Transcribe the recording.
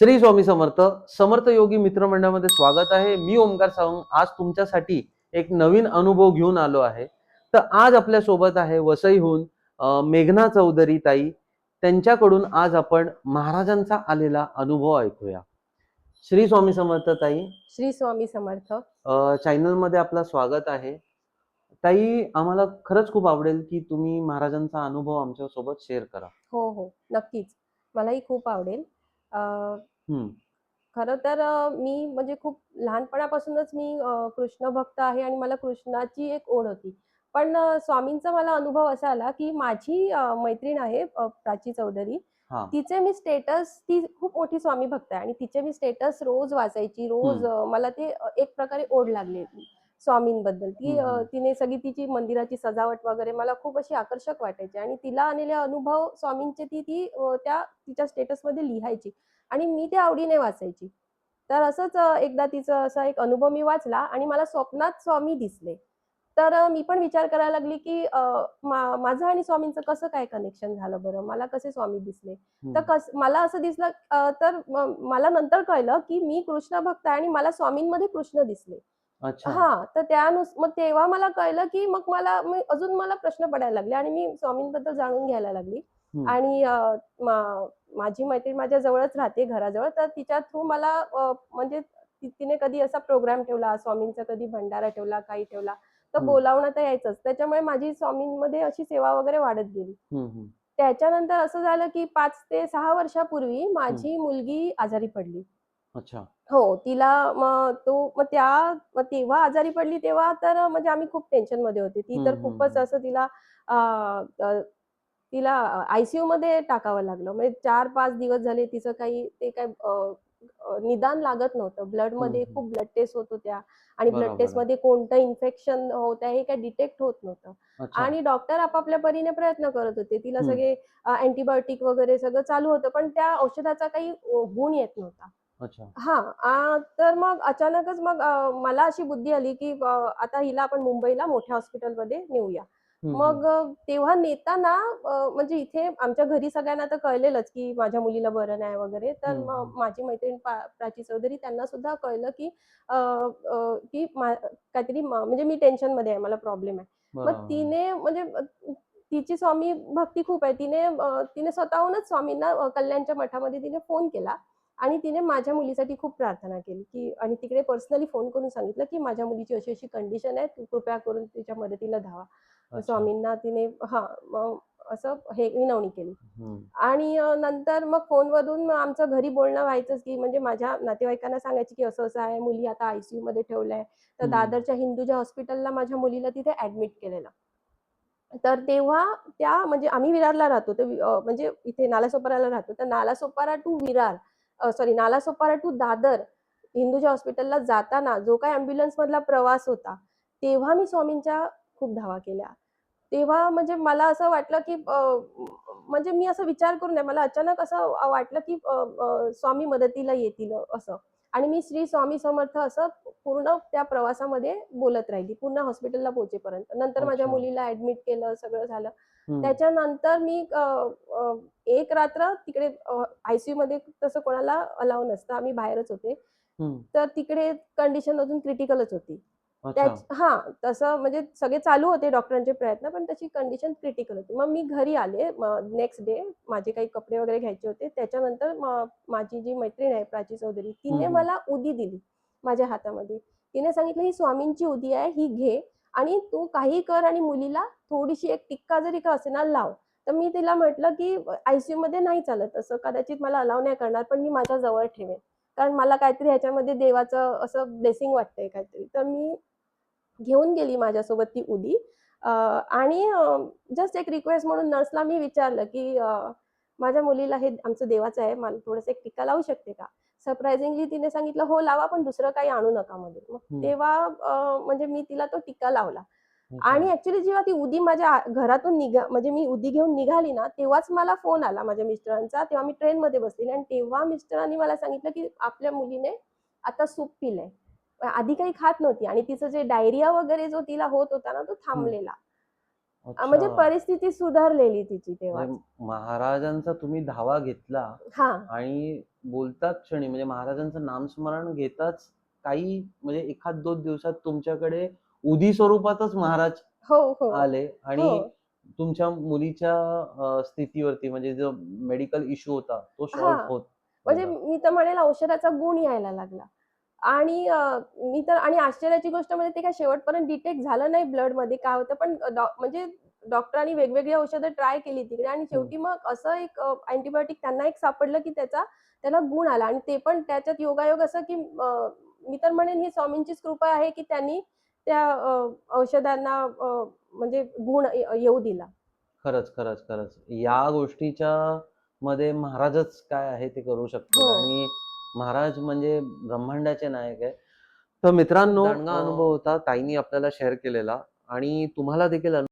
श्री स्वामी समर्थ समर्थ योगी मित्रमंडळामध्ये स्वागत आहे. मी ओमकार सावंग आज तुमच्यासाठी एक नवीन अनुभव घेऊन आलो आहे. तर आज आपल्यासोबत आहे वसईहून मेघना चौधरी ताई. त्यांच्याकडून आज आपण महाराजांचा आलेला अनुभव ऐकूया. श्री स्वामी समर्थ ताई. श्री स्वामी समर्थ. चॅनलमध्ये आपलं स्वागत आहे. ताई आम्हाला खरंच खूप आवडेल की तुम्ही महाराजांचा अनुभव आमच्यासोबत शेअर करा. हो हो. नक्कीच. मलाही खूप आवडेल. खरं तर मी म्हणजे खूप लहानपणापासूनच मी कृष्ण भक्त आहे आणि मला कृष्णाची एक ओढ होती. पण स्वामींचा मला अनुभव असा आला की माझी मैत्रीण आहे प्राची चौधरी. तिचे मी स्टेटस ती खूप मोठी स्वामी भक्त आहे आणि तिचे मी स्टेटस रोज वाचायची रोज मला ते एक प्रकारे ओढ लागली स्वामींबद्दल. ती. तिने सगळी तिची मंदिराची सजावट वगैरे मला खूप अशी आकर्षक वाटायची आणि तिला आलेले अनुभव स्वामींचे ती ती त्या तिच्या स्टेटसमध्ये लिहायची आणि मी ते आवडीने वाचायची. तर असंच एकदा तिचा असा एक अनुभव मी वाचला आणि मला स्वप्नात स्वामी दिसले. तर मी पण विचार करायला लागली की माझं आणि स्वामींचं कसं काय कनेक्शन झालं बरं? मला कसे स्वामी दिसले? तर कस मला असं दिसलं तर मला नंतर कळलं की मी कृष्ण भक्त आहे आणि मला स्वामींमध्ये कृष्ण दिसले. अच्छा हा तर त्यानुस मग तेव्हा मला कळलं की मग मला अजून मला प्रश्न पडायला लागले आणि मी स्वामींबद्दल जाणून घ्यायला लागली हम्म. आणि अं, मा- माझी मैत्रीण माझ्या जवळच राहते घराजवळ तर तिच्या थ्रू मला अं, म्हणजे ति- तिने कधी असा प्रोग्राम ठेवला स्वामींचा कधी भंडारा ठेवला काही ठेवला तर हम्म. बोलावणं तर यायचंच त्याच्यामुळे माझी स्वामींमध्ये अशी सेवा वगैरे वाढत गेली हम्म, हम्म. त्याच्यानंतर असं झालं की पाच ते सहा वर्षापूर्वी माझी मुलगी आजारी पडली अच्छा हो तिला मग तो मग त्या मग तेव्हा आजारी पडली तेव्हा तर म्हणजे आम्ही खूप टेन्शनमध्ये होते ती तर खूपच. असं तिला तिला आयसीयू मध्ये टाकावं लागलं म्हणजे चार पाच दिवस झाले तिचं काही ते काय निदान लागत नव्हतं ब्लडमध्ये. खूप ब्लड टेस्ट होत होत्या आणि ब्लड टेस्ट. मध्ये कोणतं इन्फेक्शन होत आहे हे काही डिटेक्ट होत नव्हतं आणि डॉक्टर आपापल्या परीने प्रयत्न करत होते तिला. सगळे अँटीबायोटिक वगैरे सगळं चालू होतं पण त्या औषधाचा काही गुण येत नव्हता हा आ, तर मग अचानकच मग मला अशी बुद्धी आली की आता हिला आपण मुंबईला मोठ्या हॉस्पिटलमध्ये नेऊया. मग तेव्हा नेताना म्हणजे इथे आमच्या घरी सगळ्यांना तर कळलेलंच की माझ्या मुलीला बरं नाही वगैरे तर. माझी मैत्रीण प्राची चौधरी त्यांना सुद्धा कळलं की की काहीतरी म- म्हणजे मी टेन्शनमध्ये आहे मला प्रॉब्लेम आहे. मग. तिने म्हणजे तिची स्वामी भक्ती खूप आहे. तिने तिने स्वतःहूनच स्वामींना कल्याणच्या मठामध्ये तिने फोन केला. आणि तिने माझ्या मुलीसाठी खूप प्रार्थना केली की आणि तिकडे पर्सनली फोन करून सांगितलं की माझ्या मुलीची अशी अशी कंडिशन आहे तू कृपया करून तिच्या मदतीला धावा. स्वामींना तिने हा असं हे विनवणी केली. आणि नंतर मग फोनवरून आमचं घरी बोलणं व्हायचंच की म्हणजे माझ्या नातेवाईकांना सांगायची की असं असं आहे मुली आता आयसीयू मध्ये ठेवलंय. तर. दादरच्या हिंदूच्या हॉस्पिटलला माझ्या मुलीला तिथे ऍडमिट केलेलं. तर तेव्हा त्या म्हणजे आम्ही विरारला राहतो तर म्हणजे इथे नालासोपाराला राहतो. तर Nalasopara to Virar sorry Nalasopara to Dadar हिंदूच्या हॉस्पिटलला जाताना जो काय अँब्युलन्स मधला प्रवास होता तेव्हा मी स्वामींच्या खूप धावा केल्या. तेव्हा म्हणजे मला असं वाटलं की म्हणजे मी असं विचार करून मला अचानक असं वाटलं की स्वामी मदतीला येतील असं. आणि मी श्री स्वामी समर्थ असं पूर्ण त्या प्रवासामध्ये बोलत राहिली पूर्ण हॉस्पिटलला पोहोचेपर्यंत नंतर माझ्या. मुलीला ऍडमिट केलं सगळं झालं. त्याच्यानंतर मी एक रात्र तिकडे आयसीयू मध्ये तसं कोणाला अलाव नसतं आम्ही बाहेरच होते. तर तिकडे कंडिशन अजून क्रिटिकलच होती त्याच हा तसं म्हणजे सगळे चालू होते डॉक्टरांचे प्रयत्न पण त्याची कंडिशन क्रिटिकल होती. मग मी घरी आले नेक्स्ट डे माझे काही कपडे वगैरे घ्यायचे होते. त्याच्यानंतर माझी जी मैत्रीण आहे प्राची चौधरी तिने. मला उदी दिली माझ्या हातामध्ये. तिने सांगितलं ही स्वामींची उदी आहे ही घे आणि तू काही कर आणि मुलीला थोडीशी एक टिक्का जरी का असेना लाव. तर मी तिला म्हटलं की आयसीयू मध्ये नाही चालत असं कदाचित मला अलाव नाही करणार पण मी माझ्या जवळ ठेवेन. कारण मला काहीतरी ह्याच्यामध्ये देवाचं असं ब्लेसिंग वाटतंय काहीतरी. तर मी घेऊन गेली माझ्यासोबत ती उदी. आणि जस्ट एक रिक्वेस्ट म्हणून नर्सला मी विचारलं की माझ्या मुलीला हे आमचं देवाचं आहे मला थोडंसं एक टिक्का लावू शकते का? सरप्राइझिंगली तिने सांगितलं हो लावा पण दुसरं काही आणू नका मध्ये मग. तेव्हा म्हणजे मी तिला तो टिक्का लावला. आणि ऍक्च्युली जेव्हा ती उदी माझ्या घरातून निघा म्हणजे मी उदी घेऊन निघाली ना तेव्हाच मला फोन आला माझ्या मिस्टरांचा. तेव्हा मी ट्रेन मध्ये बसलेली आणि तेव्हा मिस्टरांनी मला सांगितलं की आपल्या मुलीने आता सूप पिलंय. आधी काही खात नव्हती आणि तिचं जे डायरिया वगैरे जो तिला होत होता ना तो थांबलेला म्हणजे. परिस्थिती सुधारलेली तिची तेव्हा म्हणजे महाराजांचा तुम्ही धावा घेतला हा आणि बोलताच क्षणी म्हणजे महाराजांचं नामस्मरण घेताच काही म्हणजे एखाद दोन दिवसात तुमच्याकडे उदी स्वरूपातच महाराज हो हो आले आणि हो. तुमच्या मुलीच्या स्थितीवरती म्हणजे जो मेडिकल इश्यू होता तो. सॉल्व्ह होत म्हणजे. मी तर म्हणेल औषधाचा गुण यायला लागला आणि मी तर आणि आश्चर्याची गोष्ट म्हणजे ते काय शेवटपर्यंत डिटेक्ट झालं नाही ब्लडमध्ये काय होतं पण म्हणजे डॉक्टरांनी वेगवेगळी औषधं ट्राय केली तिकडे आणि शेवटी मग असं एक अँटीबायोटिक त्यांना एक सापडलं की त्याचा त्याला गुण आला. आणि ते पण त्याच्यात योगायोग असं की मी तर म्हणेन ही स्वामींचीच कृपा आहे की त्यांनी त्या औषधांना म्हणजे गुण येऊ दिला. खरंच खरंच खरंच. या गोष्टीच्या मध्ये महाराजच काय आहे ते करू शकतो हो. आणि महाराज म्हणजे ब्रह्मांडाचे नायक आहे. तर मित्रांनो अनुभव होता ताईंनी आपल्याला शेअर केलेला आणि तुम्हाला देखील